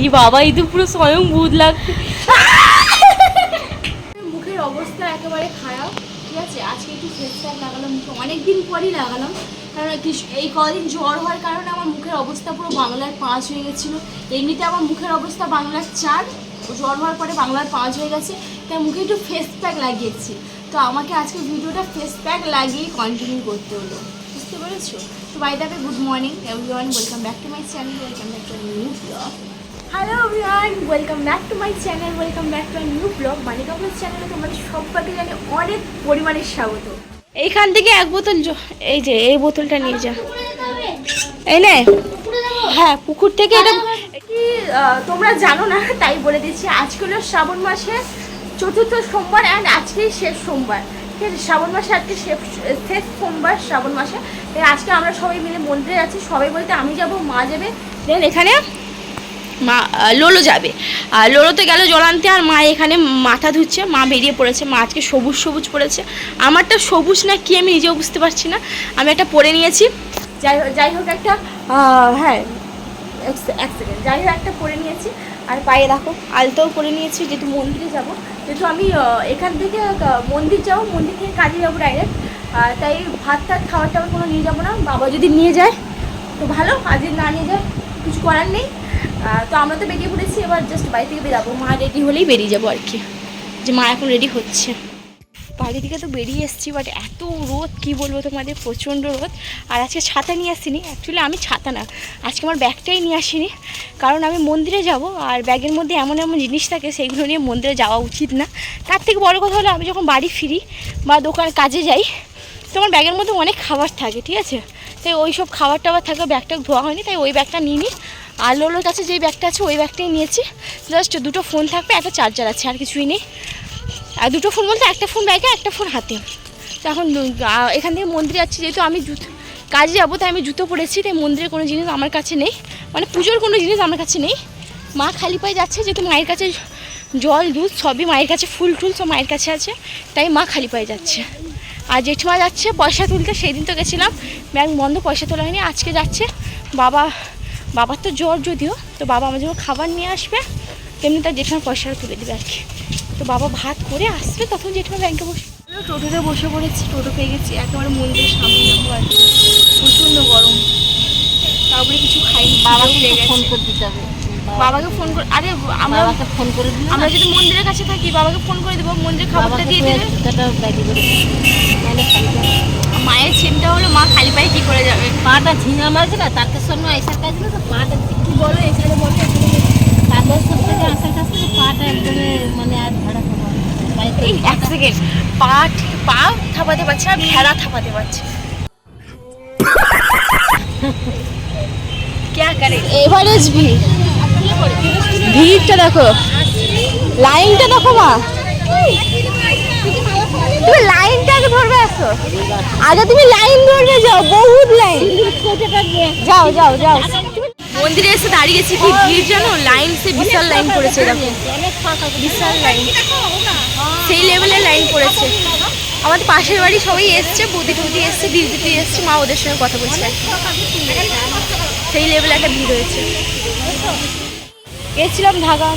এই বাবা, এই তো পুরো স্বয়ং ভূত লাগছে। মুখের অবস্থা একেবারে খারাপ, ঠিক আছে? আজকে একটু ফেস প্যাক লাগালাম মুখে অনেকদিন পরই লাগালাম। কারণ এই কদিন জ্বর হওয়ার কারণে আমার মুখের অবস্থা পুরো বাংলার পাঁচ হয়ে গেছিল। এমনিতে আমার মুখের অবস্থা বাংলার চার, জ্বর হওয়ার পরে বাংলার পাঁচ হয়ে গেছে। তাই মুখে একটু ফেস প্যাক লাগিয়েছি। তো আমাকে আজকে ভিডিওটা ফেস প্যাক লাগিয়ে কন্টিনিউ করতে হলো। বুঝতে পেরেছ? By the good morning everyone welcome back to my channel welcome back to new blog hello everyone welcome back to my channel welcome back to new blog Manika blog চ্যানেলে তোমাদের সবাইকে জানি অনেক পরিমাণে স্বাগত। এইখান থেকে এক বোতল জ- এই যে এই বোতলটা নিয়ে যা। এই নে। হ্যাঁ পুকুর থেকে এটা কি তোমরা জানো না তাই বলে দিচ্ছি আজকে হলো শ্রাবণ মাসে চতুর্থ সোমবার অ্যান্ড আজকেই শেষ সোমবার। আছে শ্রাবণ মাসে, আজকে শেষ সোমবার শ্রাবণ মাসে। আজকে আমরা সবাই মিলে মন্দিরে যাচ্ছি। সবাই বলতে আমি যাব, মা যাবে। দেন এখানে মা লোলো যাবে। আর লোলোতে গেল জল আনতে আর মা এখানে মাথা ধুচ্ছে, মা বেরিয়ে পড়েছে। মা আজকে সবুজ সবুজ পড়েছে। আমারটা সবুজ না কি আমি নিজেও বুঝতে পারছি না। আমি একটা পরে নিয়েছি। যাই হোক যাই হোক একটা হ্যাঁ এক সেকেন্ড যাই হোক, একটা পরে নিয়েছি। আর পায়ে দেখো, আলতাও পরে নিয়েছি, যেহেতু মন্দিরে যাব। যেহেতু আমি এখান থেকে মন্দির যাব, মন্দির থেকে কাজে যাব ডাইরেক্ট তাই ভাত টাত, খাবার টাবার কোনো নিয়ে যাব না। বাবা যদি নিয়ে যায়, তো ভালো। আর যদি না নিয়ে যায়, কিছু করার নেই। তো আমরা তো বেরিয়ে পড়েছি, এবার জাস্ট বাড়ি থেকে বেরাবো। মা রেডি হলেই বেরিয়ে যাব আর কি। যে মা এখন রেডি হচ্ছে। বাড়ি থেকে তো বেরিয়ে এসেছি বাট এত রোদ, কি বলব তোমাদের, প্রচণ্ড রোদ। আর আজকে ছাতা নিয়ে আসিনি অ্যাকচুয়ালি আমি ছাতা না, আজকে আমার ব্যাগটাই নিয়ে আসিনি। কারণ আমি মন্দিরে যাব, আর ব্যাগের মধ্যে এমন এমন জিনিস থাকে সেইগুলো নিয়ে মন্দিরে যাওয়া উচিত না। তার থেকে বড় কথা হলো, আমি যখন বাড়ি ফিরি বা দোকান কাজে যাই তো আমার ব্যাগের মধ্যে অনেক খাবার থাকে, ঠিক আছে? তাই ওই সব খাবার টাবার থাকে ব্যাগটা ধোয়া হয়নি, তাই ওই ব্যাগটা নিয়ে নিই আর কাছে যেই ব্যাগটা আছে, ওই ব্যাগটাই নিয়েছি। জাস্ট দুটো ফোন থাকবে, একটা চার্জার আছে, আর কিছুই নেই। আর দুটো ফোন বলতে একটা ফোন ব্যাগে একটা ফোন হাতে। এখন এখান থেকে মন্দিরে যাচ্ছি, যেহেতু আমি জুতো কাজে যাব, তাই আমি জুতো পরেছি, তাই মন্দিরের কোনো জিনিস আমার কাছে নেই। মানে পুজোর কোনো জিনিস আমার কাছে নেই। মা খালি পায়ে যাচ্ছে, যেহেতু মায়ের কাছে জল, দুধ, সবই মায়ের কাছে, ফুল টুল সব মায়ের কাছে আছে, তাই মা খালি পায়ে যাচ্ছে। আর জেঠিমা যাচ্ছে পয়সা তুলতে সেই দিন তো গেছিলাম ব্যাংক বন্ধ, পয়সা তোলা হয়নি, আজকে যাচ্ছে। বাবা, বাবার তো জ্বর যদিও, তো বাবা আমার জন্য খাবার নিয়ে আসবে, তেমনি তার জেঠিমা পয়সাটা তুলে দেবে আর কি। তো বাবা ভাত করে আসবে তখন জেঠিমা ব্যাংকে বসে। টোটোতে বসে পড়েছি টোটো পেয়ে গেছি একেবারে মন্দিরের সামনে যাব আর প্রচণ্ড গরম। তারপরে কিছু খাইনি বাবাকে ফোন গেছে। করে দিতে হবে। বাবাকে ফোন করে আরে আমরা বাবাকে ফোন করে দিলে আমরা যদি মন্দিরের কাছে থাকি বাবাকে ফোন করে দেবো মন্দিরের খাবারটা দিয়ে দিবে মায়ের চিন্তা হলো মা খালি পায়ে কি করে যাবে? পাটা ঝিঙা মারছিল তারকে সঙ্গে এসে কাজছিল তো পাটা কি বলো এখানে বলো? মানে আর ভেড়া থাপাতে পারছে। এভারেজ ভিড় ভিড়টা দেখো। লাইনটা দেখো মা। তুমি লাইনটা আগে ধরবে আসো। আগে তুমি লাইন ধরবে যাও বহুত লাইন। যাও যাও যাও। মন্দিরে এসে দাঁড়িয়েছি কি ভিড় জানো? লাইন সে বিশাল লাইন পড়েছে এরকম বিশাল লাইন সেই লেভেলে লাইন পড়েছে আমাদের পাশের বাড়ি সবাই এসছে বৌদি টুদি এসছে, দিদি এসছে, মা ওদের সঙ্গে কথা বলছে। সেই লেভেলে একটা ভিড় হয়েছে। গেছিলাম ঢাকা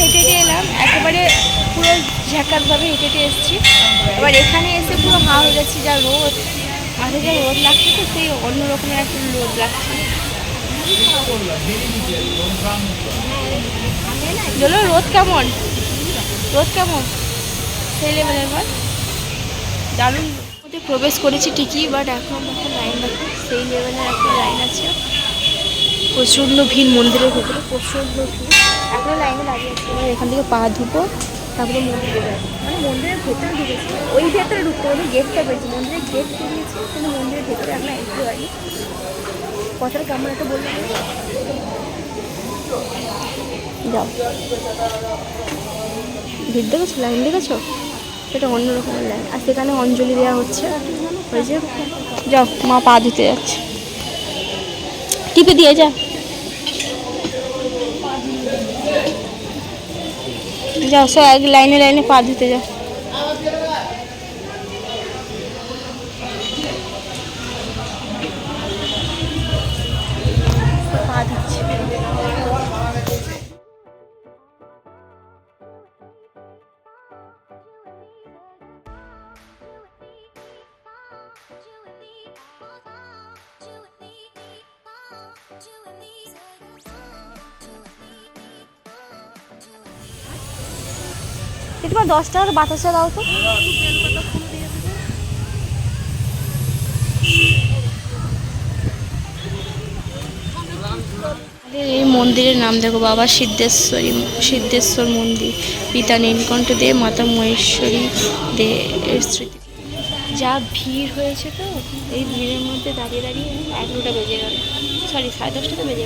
হেঁটে হেঁটে এলাম। একেবারে পুরো ঝ্যাকাতভাবে হেঁটে হেঁটে এসেছি। এবার এখানে এসে পুরো হা হয়ে যাচ্ছি যা রোদ। মাঝে যা রোদ লাগছে তো, সেই অন্য রকমের একটা রোদ লাগছে। বলো, রোদ কেমন? রোদ কেমন? সেই লেভেলের বল দারুণ। মধ্যে প্রবেশ করেছি ঠিকই বাট এখন দেখো লাইন দেখো, সেই লেভেলের একটা লাইন আছে। প্রচণ্ড ভিড় মন্দিরের ভেতরে, প্রচণ্ড ভিড়। এখনও লাইনে এবার এখান থেকে পা ধুবো তারপরে মন্দিরে মানে মন্দিরের ভেতরে ঢুকেছি। ওই ভেতরে ঢুকতে হবে গেটটা পেয়েছি। মন্দিরের গেট পেরিয়েছি কিন্তু মন্দিরের ভেতরে এখন এন্ট্রি হয়নি। কথাটা কেমন একটা বললাম যাও। ভিড় দেখেছ? লাইন দেখেছ? সেটা অন্য রকমের লাইন আর সেখানে অঞ্জলি দেওয়া হচ্ছে। ওই যে যাও মা পা ধুতে যাচ্ছে। টিপে দিয়ে যা। যাও সব এক লাইনে লাইনে পা ধুতে যাও পা ধুচ্ছে এই তোমার দশ টাকার দাও তো। এই মন্দিরের নাম দেখো বাবা সিদ্ধেশ্বরী, সিদ্ধেশ্বর মন্দির, পিতা নীলকণ্ঠ দে, মাতা মহেশ্বরী দে এর স্মৃতি। যা ভিড় হয়েছে তো, এই ভিড়ের মধ্যে দাঁড়িয়ে দাঁড়িয়ে এগারোটা বেজে গেল।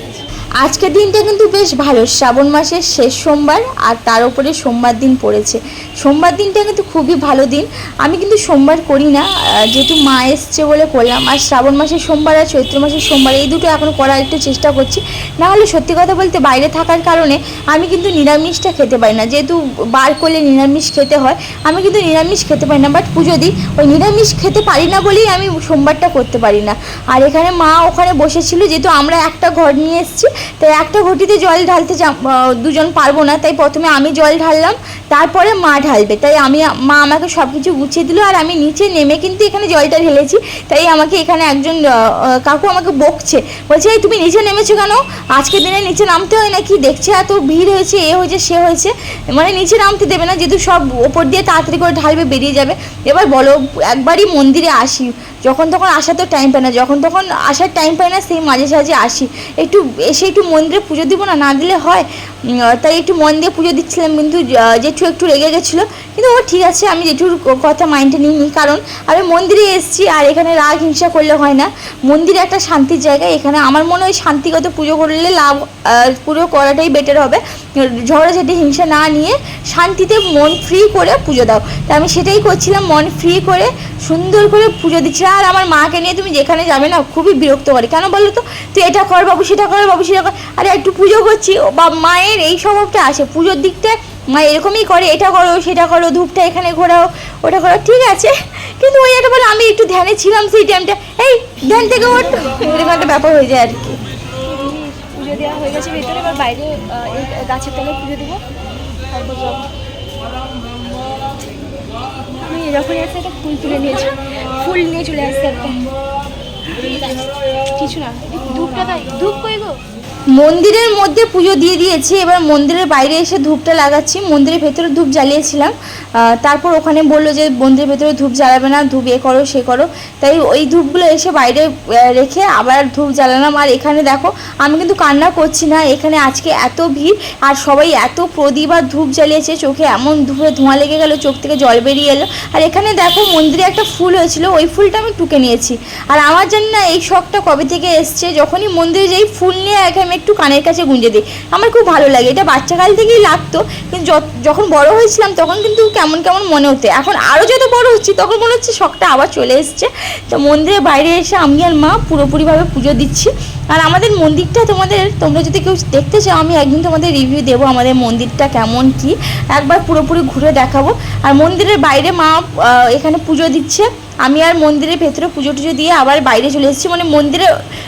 গেছে। আজকের দিনটা কিন্তু বেশ ভালো। শ্রাবণ মাসের শেষ সোমবার আর তার উপরে সোমবার দিন পড়েছে। সোমবার দিনটা কিন্তু খুবই ভালো দিন। আমি কিন্তু সোমবার করি না। যেহেতু মা এসছে বলে করলাম। আর শ্রাবণ মাসের সোমবার আর চৈত্র মাসের সোমবার, এই দুটো এখন করার একটু চেষ্টা করছি। না হলে সত্যি কথা বলতে বাইরে থাকার কারণে আমি কিন্তু নিরামিষটা খেতে পারি না। যেহেতু বার করলে নিরামিষ খেতে হয়, আমি কিন্তু নিরামিষ খেতে পারি না। বাট পুজো দিই। ওই নিরামিষ খেতে পারি না বলেই আমি সোমবারটা করতে পারি না। আর এখানে মা ওখানে বসেছিল। যেহেতু আমরা একটা ঘর নিয়ে এসেছি। তাই একটা ঘটিতে জল ঢালতে দুজন পারব না। তাই প্রথমে আমি জল ঢাললাম, তারপরে মা ঢালবে। তাই আমি, মা আমাকে সব কিছু গুছিয়ে দিল আর আমি নিচে নেমে কিন্তু এখানে জলটা ঢেলেছি। তাই আমাকে এখানে একজন কাকু আমাকে বকছে। বলছে, এই তুমি নিচে নেমেছো কেন? আজকের দিনে নিচে নামতে হয় নাকি? দেখছে এত ভিড় হয়েছে, এ হয়েছে, সে হয়েছে। মানে নিচে নামতে দেবে না, যেহেতু সব ওপর দিয়ে তাড়াতাড়ি করে ঢালবে, বেরিয়ে যাবে। এবার বলো, একবারই মন্দিরে আসি। যখন তখন আসার তো টাইম পায় না, যখন তখন আসার টাইম পায় না, সেই মাঝে সাঝে আসি। একটু এসে একটু মন্দিরে পুজো দিব না না দিলে হয়। তাই একটু মন দিয়ে পুজো দিচ্ছিলাম, কিন্তু জেঠু একটু রেগে গেছিল। কিন্তু ও ঠিক আছে, আমি জেঠুর কথা মাইন্ডে নিইনি, কারণ আমি মন্দিরে এসেছি আর এখানে রাগ হিংসা করলে হয় না। মন্দিরে একটা শান্তির জায়গা, এখানে আমার মনে হয় শান্তিগত পুজো করলে লাভ পুজো করাটাই বেটার হবে। ঝগড়াঝাটি হিংসা না নিয়ে শান্তিতে মন ফ্রি করে পুজো দাও। তা আমি সেটাই করছিলাম, মন ফ্রি করে, সুন্দর করে পুজো দিচ্ছিলাম আর আমার মাকে নিয়ে তুমি যেখানে যাবে না, খুবই বিরক্ত করে। কেন বলো তো? তুই এটা কর বাবু, সেটা কর বাবু, সেটা কর। আরে, একটু পুজো করছি বা মায়ের এই স্বভাবটা আসে। পুজোর দিকটায় মা এরকমই করে, এটা করো, সেটা করো, ধূপটা এখানে ঘোরাও, ওটা করো, ঠিক আছে। কিন্তু ওই একটা বলে, আমি একটু ধ্যানে ছিলাম সেই টাইমটা এই, ধ্যান থেকে ওঠ। এরকম একটা ব্যাপার হয়ে যায় আর কি। ফুল নিয়ে চলে কিছু না। ধূপটা তাই, ধূপ কই গো? মন্দিরের মধ্যে পুজো দিয়ে দিয়েছি, এবার মন্দিরের বাইরে এসে ধূপটা লাগাচ্ছি। মন্দিরের ভেতরে ধূপ জ্বালিয়েছিলাম। তারপর ওখানে বলল যে, মন্দিরের ভেতরে ধূপ জ্বালাবে না, ধূপ এ করো, সে করো। তাই ওই ধূপগুলো এসে বাইরে রেখে আবার ধূপ জ্বালালাম। আর এখানে দেখো, আমি কিন্তু কান্না করছি না, এখানে আজকে এত ভিড়, আর সবাই এত প্রদীপ আর ধূপ জ্বালিয়েছে, চোখে এমন ধূপে ধোঁয়া লেগে গেল, চোখ থেকে জল বেরিয়ে এলো। আর এখানে দেখো, মন্দিরে একটা ফুল হয়েছিল, ওই ফুলটা আমি টুকে নিয়েছি। আর আমার জানি না, এই শখটা কবে থেকে এসছে, যখনই মন্দিরে যাই, ফুল নিয়ে একে আমি একটু কানের কাছে গুঁজে দিই। আমার খুব ভালো লাগে। এটা বাচ্চাকাল থেকেই লাগতো, কিন্তু যখন বড় হয়েছিলাম তখন কিন্তু কেমন কেমন মনে হতো। এখন আরও যত বড় হচ্ছি তখন মনে হচ্ছে শখটা আবার চলে এসছে। তো মন্দিরের বাইরে এসে আমি আর মা পুরোপুরিভাবে পুজো দিচ্ছি। আর আমাদের মন্দিরটা তোমাদের, তোমরা যদি কেউ দেখতে চাও, আমি একদিন তোমাদের রিভিউ দেবো আমাদের মন্দিরটা কেমন, কি। একবার পুরোপুরি ঘুরে দেখাবো। আর মন্দিরের বাইরে মা এখানে পুজো দিচ্ছে। আমি আর মন্দিরের ভেতরে পুজো টুজো দিয়ে আবার বাইরে চলে এসেছি। মানে মন্দিরে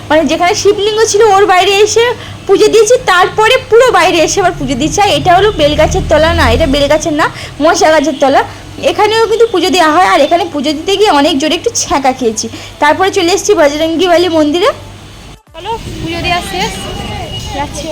মানে যেখানে শিবলিঙ্গ ছিল ওর বাইরে এসে পুজো দিয়েছি তারপরে পুরো বাইরে এসে আবার পুজো দিচ্ছি আর এটা হলো বেলগাছের তলা না এটা বেলগাছের না মশা গাছের তলা। এখানেও কিন্তু পুজো দেওয়া হয় আর এখানে পুজো দিতে গিয়ে অনেক জোরে একটু ছ্যাঁকা খেয়েছি। তারপরে চলে এসেছি বজরঙ্গিবালি মন্দিরে। চলো পুজো দেওয়া শেষ। যাচ্ছি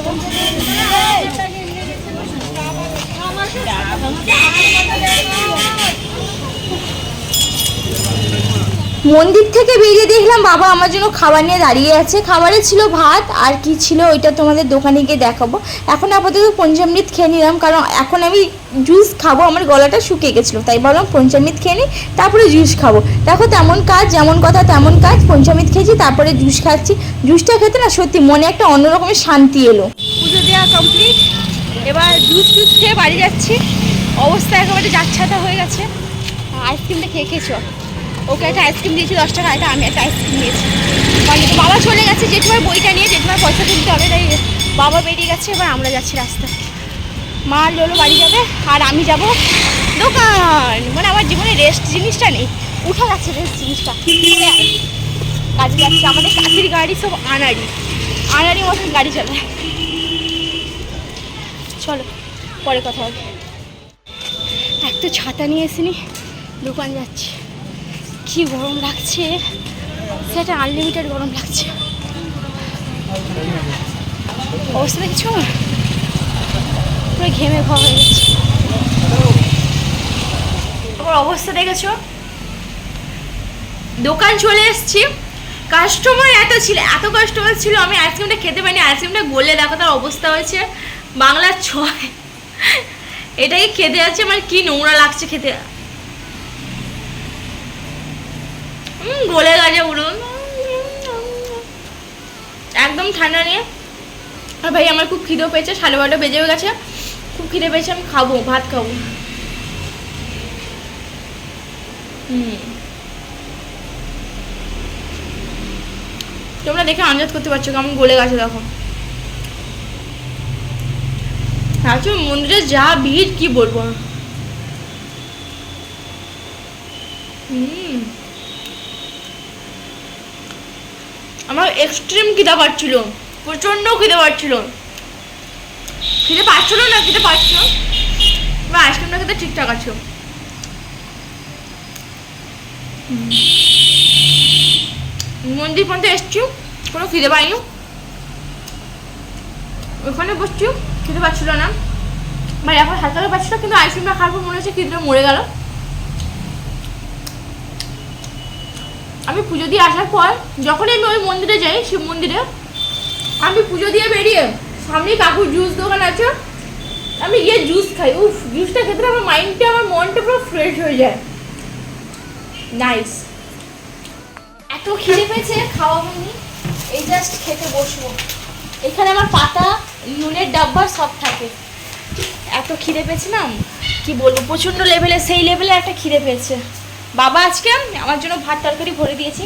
মন্দির থেকে বেরিয়ে দেখলাম, বাবা আমার জন্য খাবার নিয়ে দাঁড়িয়ে আছে। খাবারে ছিল ভাত, আর কি ছিল ওইটা তোমাদের দোকানে গিয়ে দেখাবো। এখন আপাতত পঞ্চামৃত খেয়ে নিলাম, কারণ এখন আমি জুস খাব, আমার গলাটা শুকিয়ে গেছিল, তাই ভাবলাম পঞ্চামৃত খেয়ে নিই, তারপরে জুস খাব। দেখো তেমন কাজ, যেমন কথা তেমন কাজ, পঞ্চামৃত খেয়েছি, তারপরে জুস খাচ্ছি। জুসটা খেতে না সত্যি মনে একটা অন্যরকমের শান্তি এলো। পুজো দেওয়া কমপ্লিট এবার জুস টুস খেয়ে বাড়ি যাচ্ছি। অবস্থা একেবারে যাচ্ছাতা হয়ে গেছে। আইসক্রিমটা খেয়ে খেয়েছো? ওকে একটা আইসক্রিম দিয়েছি, দশ টাকা, এটা আমি একটা আইসক্রিম দিয়েছি। মানে বাবা চলে গেছে, জেঠুমার বইটা নিয়ে, জেঠুমার পয়সা তুলতে হবে, তাই বাবা বেরিয়ে গেছে, এবার আমরা যাচ্ছি রাস্তা মা লোলো বাড়ি যাবে, আর আমি যাব দোকান। মানে আমার জীবনে রেস্ট জিনিসটা নেই। উঠা গেছে রেস্ট জিনিসটা। চলে। কাজে যাচ্ছে, আমাদের কাছের গাড়ি সব আনাড়ি। আনাড়ি মতন গাড়ি চালায় চলো, পরে কথা হবে। এক তো ছাতা নিয়ে এসিনি দোকান যাচ্ছি। কি গরম লাগছে? সেটা আনলিমিটেড গরম লাগছে। অবস্থা দেখছ? পুরো ঘেমে ঘ হয়ে গেছে। অবস্থা দেখেছ? দোকান চলে এসেছি। কাস্টমার এত ছিল, এত কাস্টমার ছিল, আমি আইসক্রিমটা খেতে পারিনি। আইসক্রিমটা গলে দেখো তার অবস্থা হয়েছে। বাংলার ছয়। এটাকে খেতে যাচ্ছে, আমার কি নোংরা লাগছে খেতে। গলে গেছে উড়ুন একদম ঠান্ডা নিয়ে। আর ভাই, আমার খুব খিদেও পেয়েছে, সাড়ে বারোটা বেজেও গেছে। খুব খিদে পেয়েছে, আমি খাব, ভাত খাব। হুম। তোমরা দেখে আন্দাজ করতে পারছ, কেমন গলে গেছে, দেখো। আচ্ছা মন্দিরে যা ভিড়, কি বলব। হুম। আমার এক্সট্রিম খিদা পাচ্ছিল। প্রচণ্ড খিদে পাচ্ছিল। খিদে পাচ্ছিল না, খিদে পাচ্ছিল। বা আইসক্রিমটা খেতে ঠিকঠাক আছে। মন্দির পর্যন্ত এসছি। কোনো খিদে পাইনি। ওখানে বসছি। খিদে পাচ্ছিল না। মানে এখন হালকা পাচ্ছিল, কিন্তু আইসক্রিমটা খাওয়ার পর মনে হচ্ছে খিদে মরে গেল। আমি পুজো দিয়ে আসার পর যখনই আমি ওই মন্দিরে যাই শিব মন্দিরে আমি পুজো দিয়ে বেরিয়ে সামনে কাকুর জুস দোকান আছে। আমি গিয়ে জুস খাই। উফ জুসটা খেতে আমার মাইন্ডটা আমার মনটা পুরো ফ্রেশ হয়ে যায়। নাইস এত খিদে পেয়েছে, খাওয়া হয়নি। এই জাস্ট খেতে বসবো। এখানে আমার পাতা নুনের ডাব্বা সব থাকে। এত খিদে পেয়েছে না? কি বলব, প্রচণ্ড লেভেলে সেই লেভেলে একটা খিদে পেয়েছে। বাবা আজকে আমার জন্য ভাত তরকারি ভরে দিয়েছে।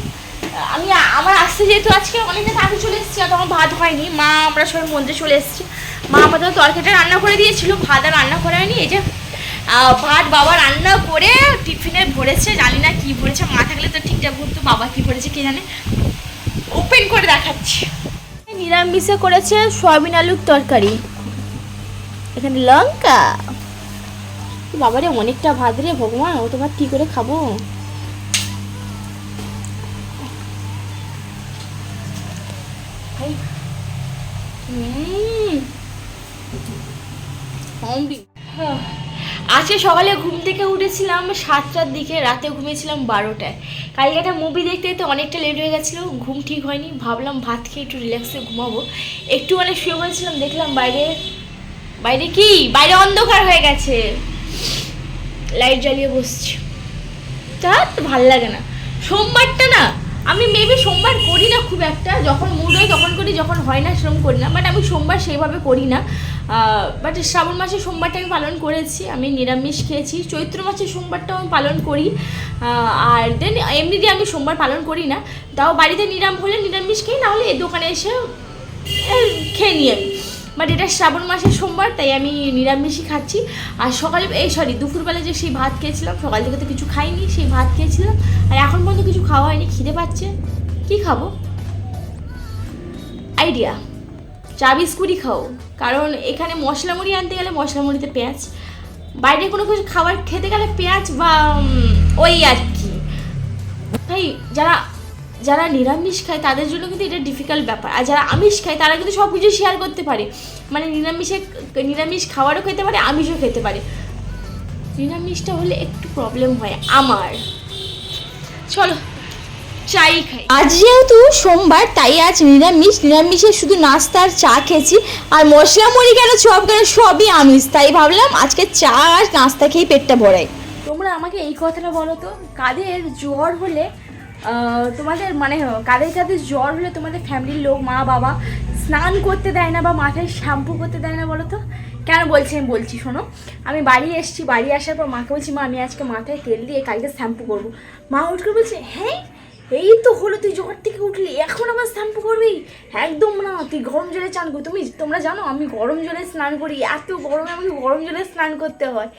আমি, আমার আসতে যেহেতু আজকে অনেকটা আগে চলে এসেছি, আর তখন ভাত হয়নি। মা, আমরা সবাই মন্দিরে চলে এসেছি। মা আমাদের তরকারিটা রান্না করে দিয়েছিল, ভাত আর রান্না করা হয়নি। এই যে ভাত বাবা রান্না করে টিফিনে ভরেছে, জানি না কী ভরেছে, মা থাকলে তো ঠিকঠাক বলতো, বাবা কী ভরেছে কে জানে। ওপেন করে দেখাচ্ছি। নিরামিষে করেছে সয়াবিন আলুর তরকারি। এখানে লঙ্কা। বাবারে অনেকটা ভাত রে ভগবান ও তো ভাত কি করে খাব। হ্যাঁ। আজকে সকালে ঘুম থেকে উঠেছিলাম সাতটার দিকে রাতে ঘুমিয়েছিলাম বারোটায়। কালকে একটা মুভি দেখতে দেখতে অনেকটা লেট হয়ে গেছিল ঘুম ঠিক হয়নি ভাবলাম ভাত খেয়ে একটু রিল্যাক্সে ঘুমাবো। একটু মানে শুয়ে পড়েছিলাম দেখলাম বাইরে বাইরে কি? বাইরে অন্ধকার হয়ে গেছে। লাইট জ্বালিয়ে বসছি। তা ভালো লাগে না। সোমবারটা না, আমি মেবি সোমবার করি না খুব একটা, যখন মুড হয় তখন করি, যখন হয় না সেরকম করি না। বাট আমি সোমবার সেইভাবে করি না। বাট শ্রাবণ মাসে সোমবারটা আমি পালন করেছি, আমি নিরামিষ খেয়েছি। চৈত্র মাসের সোমবারটাও আমি পালন করি। আর দেন এমনি দিয়ে আমি সোমবার পালন করি না। তাও বাড়িতে নিরাম হলে নিরামিষ খেয়ে না হলে এই দোকানে এসে খেয়ে নিই আমি। বাট এটা শ্রাবণ মাসের সোমবার, তাই আমি নিরামিষই খাচ্ছি। আর সকালে, এই সরি দুপুরবেলা যে সেই ভাত খেয়েছিলাম, সকাল থেকে তো কিছু খাইনি, সেই ভাত খেয়েছিলাম। আর এখন পর্যন্ত কিছু খাওয়া হয়নি, খিদে পাচ্ছে। কি খাব? আইডিয়া চা বিস্কুটই খাও। কারণ এখানে মশলা মুড়ি আনতে গেলে মশলা মুড়িতে পেঁয়াজ। বাইরে কোনো কিছু খাবার খেতে গেলে পেঁয়াজ বা ওই আর কি। তাই যারা যারা নিরামিষ খায় তাদের জন্য কিন্তু এটা ডিফিকাল্ট ব্যাপার। আর যারা আমিষ খায় তারা কিন্তু সব কিছু শেয়ার করতে পারে। মানে নিরামিষে নিরামিষ খাবারও খেতে পারে আমিষও খেতে পারে। নিরামিষটা হলে একটু প্রবলেম হয় আমার। চলো চাই খাই। আজ যেহেতু সোমবার তাই আজ নিরামিষ। নিরামিষে শুধু নাস্তা আর চা খেয়েছি। আর মশলা মুড়ি কেন চপ কেন সবই আমিষ। তাই ভাবলাম আজকে চা আর নাস্তা খেয়ে পেটটা ভরাই। তোমরা আমাকে এই কথাটা বলো তো কাদের জ্বর হলে তোমাদের মানে কাদের কাদের জ্বর হলে তোমাদের ফ্যামিলির লোক, মা, বাবা স্নান করতে দেয় না বা মাথায় শ্যাম্পু করতে দেয় না বলো তো? কেন বলছি আমি বলছি, শোনো। আমি বাড়ি এসেছি, বাড়ি আসার পর মাকে বলছি, মা, আমি আজকে মাথায় তেল দিয়ে কালকে শ্যাম্পু করব। মা উঠ করে বলছে হ্যাঁ এই তো হলো, তুই জ্বর থেকে উঠলি, এখন আবার শ্যাম্পু করবি? একদম না, তুই গরম জলে চান করবি তুমি, তোমরা জানো, আমি গরম জলে স্নান করি, এত গরমে আমাকে গরম জলে স্নান করতে হয়।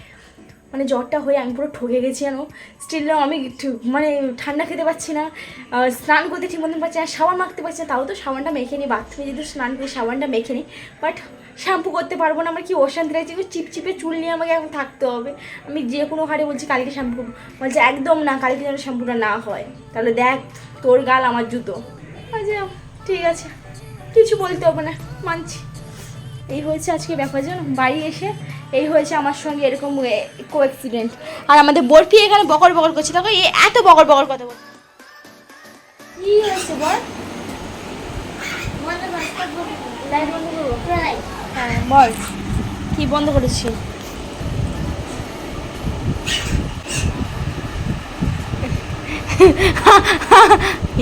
মানে জ্বরটা হয়ে আমি পুরো ঠকে গেছি জানো? স্টিল আমি মানে ঠান্ডা খেতে পারছি না। স্নান করতে ঠিক মতন পারছি না সাবান মাখতে পারছি না, তাও তো সাবানটা মেখে নিই বাথরুমে যদি স্নান করি সাবানটা মেখে নিই বাট শ্যাম্পু করতে পারব না, আমার কি অশান্তি লাগছে চিপচিপে চুল নিয়ে আমাকে এখন থাকতে হবে। আমি যে কোনো হারে বলছি কালকে শ্যাম্পু বলছে, একদম না, কালকে যেন শ্যাম্পুটা না হয়। তাহলে দেখ, তোর গাল আমার জুতো। আচ্ছা ঠিক আছে। কিছু বলতে হবে না, মানছি। এই হয়েছে আজকে ব্যাপার, জানো? বাড়ি এসে এই হয়েছে আমার সঙ্গে এরকম কো অ্যাক্সিডেন্ট আর আমাদের বরফি এখানে বকর বকর করছে। দেখো এ এত বকর বকর কথা বল। কি হয়েছে বল? হ্যাঁ বল। কি বন্ধ করেছি?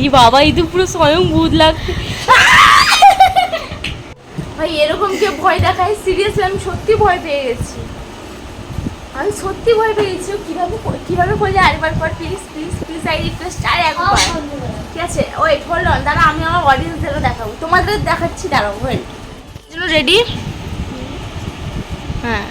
এই বাবা এই তো পুরো স্বয়ং ভূত লাগছে। ভাই এরকম কে ভয় দেখায়? সিরিয়াসলি আমি সত্যি ভয় পেয়ে গেছি। আমি সত্যি ভয় পেয়েছি। কীভাবে কীভাবে করলে আরেকবার পর please please please I request আর একবার। ঠিক আছে? ওয়েট হোল্ড অন দাঁড়া আমি আমার অডিয়েন্সদেরও দেখাবো। তোমাদের দেখাচ্ছি দাঁড়াও ওয়েট জন্য রেডি হ্যাঁ।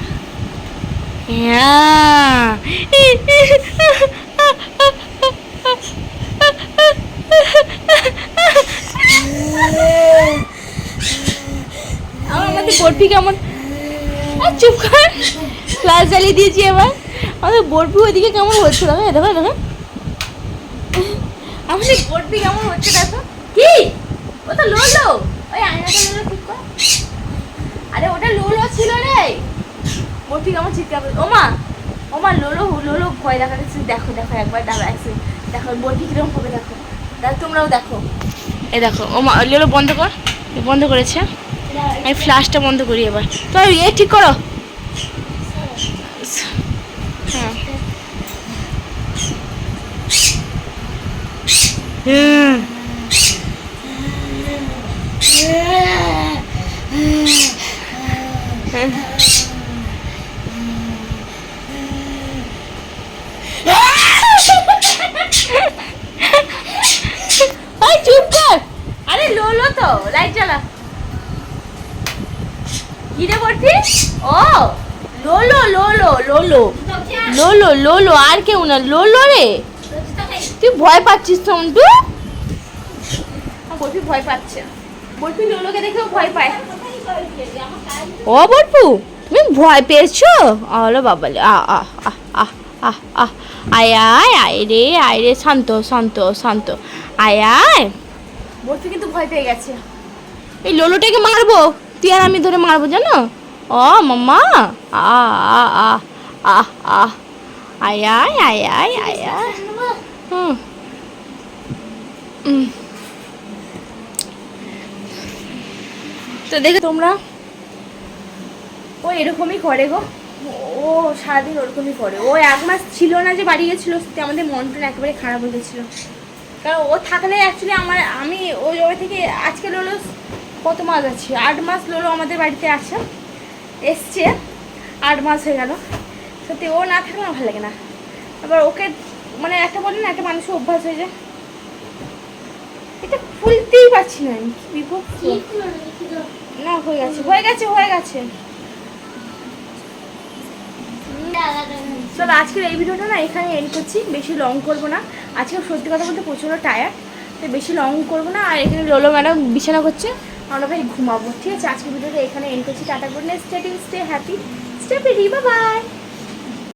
আমার আমাদের বরফি কেমন? আর চুপ কর। ক্লাস জ্বালিয়ে দিয়েছি এবার। আমাদের বরফি ওইদিকে কেমন হচ্ছে দেখো দেখো দেখো। আমাদের বরফি কেমন হচ্ছে দেখো। কি? ওটা লোলো ওই আয়নাটা লোলো ঠিক কর। আরে, ওটা লোলো ছিল রে। বরফি কেমন চিৎকার করে। ওমা ওমা, লোলো লোলো ভয় দেখাচ্ছে দেখো দেখো, একবার দাঁড়া একসে দেখো, বরফি কীরকম হবে, দেখো। দেখো তোমরাও দেখো। এই দেখো, ওমা, লোলো বন্ধ কর। বন্ধ করেছে। আমি ফ্ল্যাশটা বন্ধ করি এবার। তো এ ঠিক করো। হ্যাঁ। হুম ওই চুপ কর আরে লোলো তো লাইট জ্বালা কি রে বলছি ও লোলো লোলো। লোলো লোলো আর কেউ না। লোলো রে। তুই ভয় পাচ্ছিস তো অন্তু বলবি ভয় পাচ্ছে। বলবি লোলোকে দেখেও ভয় পায়। ও বলপু তুমি ভয় পেয়েছ? আলো বাবালে আ আ আ আ আ আ। আয় আয় আয় রে আয় রে শান্ত শান্ত শান্ত। আয় আয়। বলছি কিন্তু ভয় পেয়ে গেছে। এই লোলোটাকে মারবো? তুই আর আমি ধরে মারবো জানো? ও মাম্মা আ আ আ। আ আ আয় আয় আয় আয় আয় আয়। হুম। তো দেখে তোমরা। ও এরকমই করে গো। ও সারাদিন ওরকমই করে। ও এক মাস ছিল না যে বাড়ি গেছিল, সত্যি আমাদের মনটা একেবারে খারাপ হয়ে গেছিল। কারণ ও থাকলে অ্যাকচুয়ালি আমার, আমি ওই ওই থেকে আজকে লোলো কত মাস আছে? আট মাস লোলো আমাদের বাড়িতে আছে। এসছে। আট মাস হয়ে গেল। সত্যি ও না থাকলে আমার ভালো লাগে না। আবার ওকে মানে একটা বলে না একটা মানুষের অভ্যাস হয়ে যায়। এটা খুলতেই পারছি না আমি কি না হয়ে গেছে হয়ে গেছে হয়ে গেছে। চলো আজকের এই ভিডিওটা না এখানে এন্ড করছি। বেশি লং করব না। আজকে সত্যি কথা বলতে প্রচুর টায়ার্ড তো বেশি লং করব না। আর এখানে লোলো ম্যাডাম বিছানা করছে। আমরা ভাই ঘুমাবো ঠিক আছে? আজকের ভিডিওটা এখানে এন্ড করছি। Tata good night stay happy stay bye